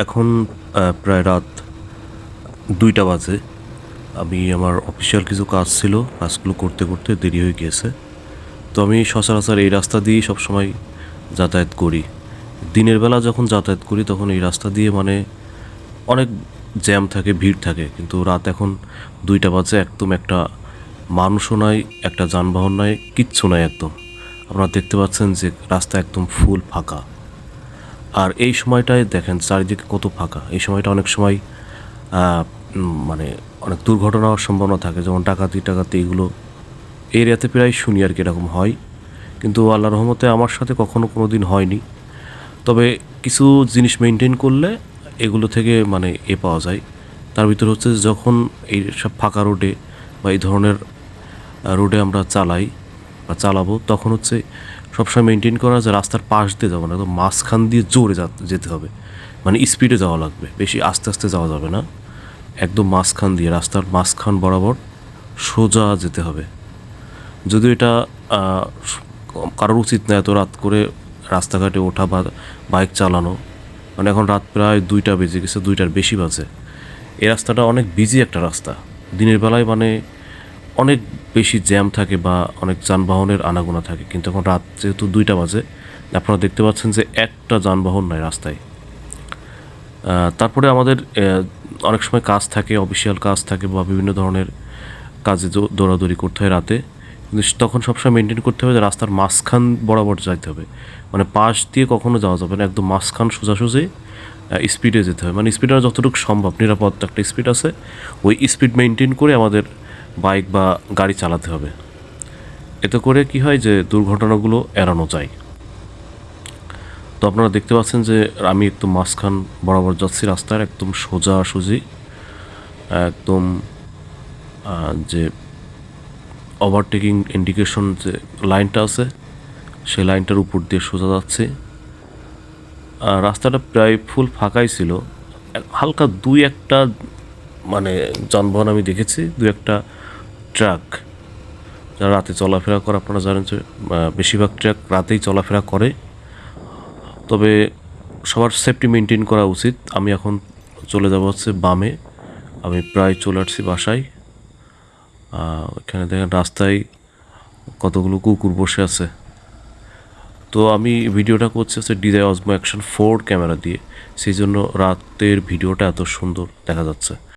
এখন প্রায় রাত দুইটা বাজে। আমি আমার অফিসিয়াল কিছু কাজ ছিল, কাজগুলো করতে করতে দেরি হয়ে গিয়েছে। তো আমি সচরাচর এই রাস্তা দিয়েই সবসময় যাতায়াত করি। দিনের বেলা যখন যাতায়াত করি, তখন এই রাস্তা দিয়ে মানে অনেক জ্যাম থাকে, ভিড় থাকে। কিন্তু রাত এখন দুইটা বাজে, একদম একটা মানুষও নাই, একটা যানবাহন নাই, কিচ্ছু নাই একদম। আপনারা দেখতে পাচ্ছেন যে রাস্তা একদম ফুল ফাঁকা। আর এই সময়টায় দেখেন চারিদিকে কত ফাঁকা। এই সময়টা অনেক সময় মানে অনেক দুর্ঘটনা হওয়ার সম্ভাবনা থাকে, যেমন ডাকাতি টাকাতি এগুলো। এরিয়াতে প্রায় শুনি আর কি এরকম হয়। কিন্তু আল্লাহ রহমতে আমার সাথে কখনো কোনো দিন হয়নি। তবে কিছু জিনিস মেনটেন করলে এগুলো থেকে মানে এ পাওয়া যায়। তার ভিতরে হচ্ছে যখন এই সব ফাঁকা রোডে বা এই ধরনের রোডে আমরা চালাই বা চালাবো, তখন হচ্ছে সবসময় মেনটেন করা যে রাস্তার পাশ দিয়ে যাব না, একদম মাঝখান দিয়ে জোরে যেতে হবে। মানে স্পিডে যাওয়া লাগবে, বেশি আস্তে আস্তে যাওয়া যাবে না। একদম মাঝখান দিয়ে, রাস্তার মাঝখান বরাবর সোজা যেতে হবে। যদিও এটা কারোর উচিত না এত রাত করে রাস্তাঘাটে ওঠা বা বাইক চালানো মানে এখন রাত প্রায় দুইটা বেজে গেছে, দুইটার বেশি বাজে। এই রাস্তাটা অনেক বিজি একটা রাস্তা। দিনের বেলায় মানে অনেক বেশি জ্যাম থাকে বা অনেক যানবাহনের আনাগোনা থাকে, কিন্তু এখন রাত যেহেতু দুইটা বাজে, আপনারা দেখতে পাচ্ছেন যে একটা যানবাহন নাই রাস্তায়। তারপরে আমাদের অনেক সময় কাজ থাকে, অফিসিয়াল কাজ থাকে বা বিভিন্ন ধরনের কাজে দৌড়াদৌড়ি করতে হয় রাতে। কিন্তু তখন সবসময় মেনটেন করতে হবে যে রাস্তার মাঝখান বরাবর যাইতে হবে। মানে পাশ দিয়ে কখনো যাওয়া যাবে না, একদম মাঝখান সোজাসুজি স্পিডে যেতে হবে মানে স্পিডে যতটুকু সম্ভব, নিরাপদ একটা স্পিড আছে। ওই স্পিড মেনটেন করে আমাদের বাইক বা গাড়ি চালাতে হবে। এতে করে কি হয় যে দুর্ঘটনাগুলো এড়ানো যায়। তো আপনারা দেখতে পাচ্ছেন যে আমি একদম মাঝখান বরাবর যাচ্ছি রাস্তার একদম সোজা সুজি, একদম যে ওভারটেকিং ইন্ডিকেশন যে লাইনটা আছে, সেই লাইনটার উপর দিয়ে সোজা যাচ্ছে। রাস্তাটা প্রায় ফুল ফাঁকাই ছিল। হালকা দুই একটা মানে যানবাহন আমি দেখেছি, দুই একটা ট্রাক, যারা রাতে চলাফেরা করে আপনারা জানেন যে বেশিরভাগ ট্রাক রাতেই চলাফেরা করে। তবে সবার সেফটি মেনটেন করা উচিত। আমি এখন চলে যাব হচ্ছে বামে। আমি প্রায় চলে আসছি বাসায়। এখানে দেখেন রাস্তায় কতগুলো কুকুর বসে আছে। তো আমি ভিডিওটা করছি হচ্ছে DJI Osmo action four camera দিয়ে। সেই জন্য রাতের ভিডিওটা এত সুন্দর দেখা যাচ্ছে।